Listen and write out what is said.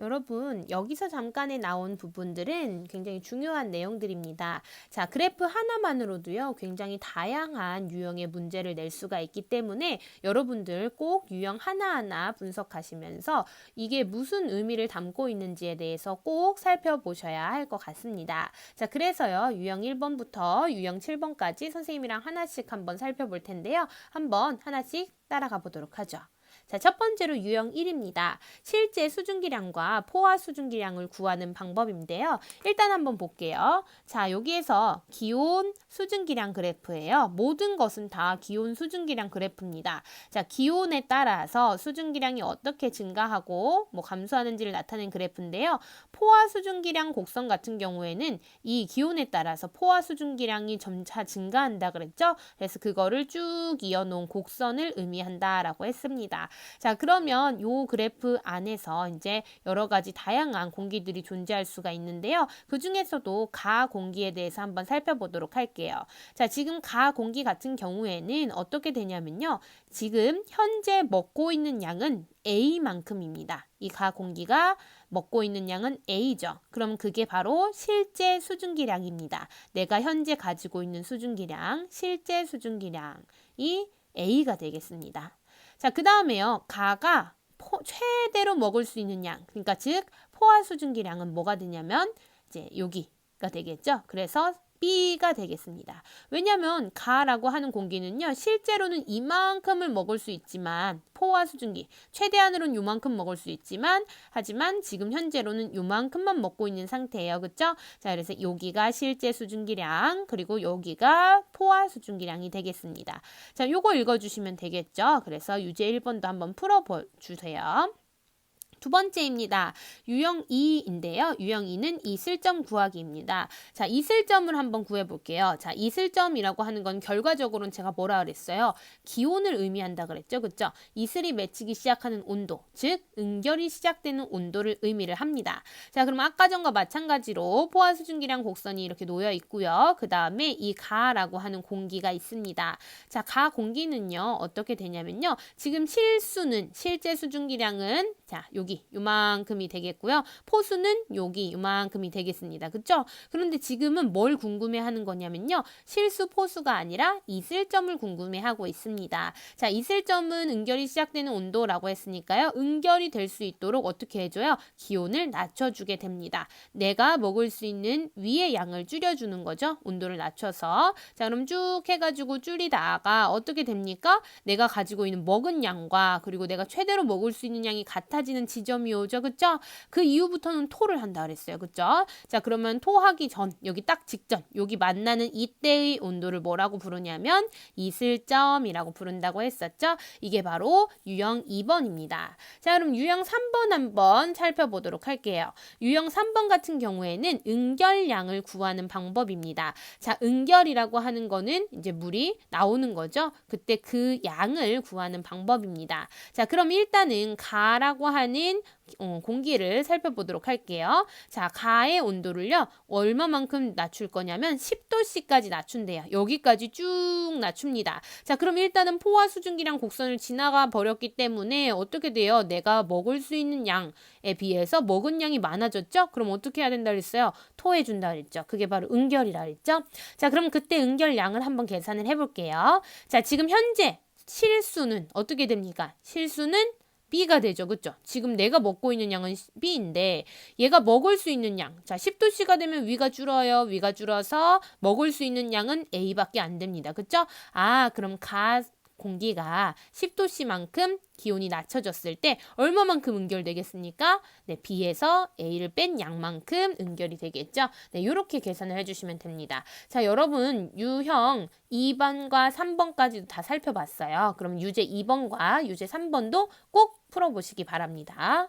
여러분, 여기서 잠깐에 나온 부분들은 굉장히 중요한 내용들입니다. 자, 그래프 하나만으로도요, 굉장히 다양한 유형의 문제를 낼 수가 있기 때문에 여러분들 꼭 유형 하나하나 분석하시면서 이게 무슨 의미를 담고 있는지에 대해서 꼭 살펴보셔야 할 것 같습니다. 자, 그래서요, 유형 1번부터 유형 7번까지 선생님이랑 하나씩 한번 살펴볼 텐데요. 한번 하나씩 따라가 보도록 하죠. 자, 첫 번째로 유형 1입니다. 실제 수증기량과 포화 수증기량을 구하는 방법인데요. 일단 한번 볼게요. 자, 여기에서 기온 수증기량 그래프예요. 모든 것은 다 기온 수증기량 그래프입니다. 자, 기온에 따라서 수증기량이 어떻게 증가하고 뭐 감소하는지를 나타낸 그래프인데요. 포화 수증기량 곡선 같은 경우에는 이 기온에 따라서 포화 수증기량이 점차 증가한다 그랬죠? 그래서 그거를 쭉 이어놓은 곡선을 의미한다라고 했습니다. 자, 그러면 요 그래프 안에서 이제 여러 가지 다양한 공기들이 존재할 수가 있는데요. 그 중에서도 가 공기에 대해서 한번 살펴보도록 할게요. 자, 지금 가 공기 같은 경우에는 어떻게 되냐면요. 지금 현재 먹고 있는 양은 A만큼입니다. 이 가 공기가 먹고 있는 양은 A죠. 그럼 그게 바로 실제 수증기량입니다. 내가 현재 가지고 있는 수증기량, 실제 수증기량이 A가 되겠습니다. 자, 그 다음에요. 가가 포, 최대로 먹을 수 있는 양, 그러니까 즉 포화 수증기량은 뭐가 되냐면 이제 여기가 되겠죠. 그래서 B가 되겠습니다. 왜냐하면 가라고 하는 공기는요. 실제로는 이만큼을 먹을 수 있지만 포화 수증기 최대한으로는 요만큼 먹을 수 있지만 하지만 지금 현재로는 요만큼만 먹고 있는 상태예요. 그렇죠? 자, 그래서 여기가 실제 수증기량 그리고 여기가 포화 수증기량이 되겠습니다. 자, 요거 읽어 주시면 되겠죠? 그래서 유제 1번도 한번 풀어 주세요. 두 번째입니다. 유형 2인데요. 유형 2는 이슬점 구하기입니다. 자, 이슬점을 한번 구해 볼게요. 자, 이슬점이라고 하는 건 결과적으로는 제가 뭐라 그랬어요? 기온을 의미한다 그랬죠. 그죠? 이슬이 맺히기 시작하는 온도, 즉 응결이 시작되는 온도를 의미를 합니다. 자, 그럼 아까 전과 마찬가지로 포화 수증기량 곡선이 이렇게 놓여 있고요. 그다음에 이 가라고 하는 공기가 있습니다. 자, 가 공기는요. 어떻게 되냐면요. 지금 실수는 실제 수증기량은 자, 여기 여기 요만큼이 되겠고요. 포수는 여기 요만큼이 되겠습니다. 그쵸? 그런데 지금은 뭘 궁금해하는 거냐면요. 실수 포수가 아니라 이슬점을 궁금해하고 있습니다. 자, 이슬점은 응결이 시작되는 온도라고 했으니까요. 응결이 될 수 있도록 어떻게 해줘요? 기온을 낮춰주게 됩니다. 내가 먹을 수 있는 위의 양을 줄여주는 거죠. 온도를 낮춰서. 자, 그럼 쭉 해가지고 줄이다가 어떻게 됩니까? 내가 가지고 있는 먹은 양과 그리고 내가 최대로 먹을 수 있는 양이 같아지는 지 지점이 오죠. 그쵸? 그 이후부터는 토를 한다 그랬어요. 그쵸? 자, 그러면 토하기 전, 여기 딱 직전, 여기 만나는 이때의 온도를 뭐라고 부르냐면 이슬점이라고 부른다고 했었죠. 이게 바로 유형 2번입니다. 자, 그럼 유형 3번 한번 살펴보도록 할게요. 유형 3번 같은 경우에는 응결량을 구하는 방법입니다. 자, 응결이라고 하는 거는 이제 물이 나오는 거죠. 그때 그 양을 구하는 방법입니다. 자, 그럼 일단은 가라고 하는 있는 어, 공기를 살펴보도록 할게요. 자, 가의 온도를요, 얼마만큼 낮출 거냐면 10도씨까지 낮춘대요. 여기까지 쭉 낮춥니다. 자, 그럼 일단은 포화 수증기랑 곡선을 지나가 버렸기 때문에 어떻게 돼요? 내가 먹을 수 있는 양에 비해서 먹은 양이 많아졌죠? 그럼 어떻게 해야 된다 그랬어요? 토해 준다 그랬죠. 그게 바로 응결이라 그랬죠? 자, 그럼 그때 응결량을 한번 계산을 해 볼게요. 자, 지금 현재 실수는 어떻게 됩니까? 실수는 B가 되죠. 그쵸? 지금 내가 먹고 있는 양은 B인데 얘가 먹을 수 있는 양. 자, 10도씨가 되면 위가 줄어요. 위가 줄어서 먹을 수 있는 양은 A밖에 안 됩니다. 그쵸? 아, 그럼 가 공기가 10도씨만큼 기온이 낮춰졌을 때 얼마만큼 응결되겠습니까? 네, B에서 A를 뺀 양만큼 응결이 되겠죠. 네, 이렇게 계산을 해주시면 됩니다. 자, 여러분 유형 2번과 3번까지도 다 살펴봤어요. 그럼 유제 2번과 유제 3번도 꼭 풀어보시기 바랍니다.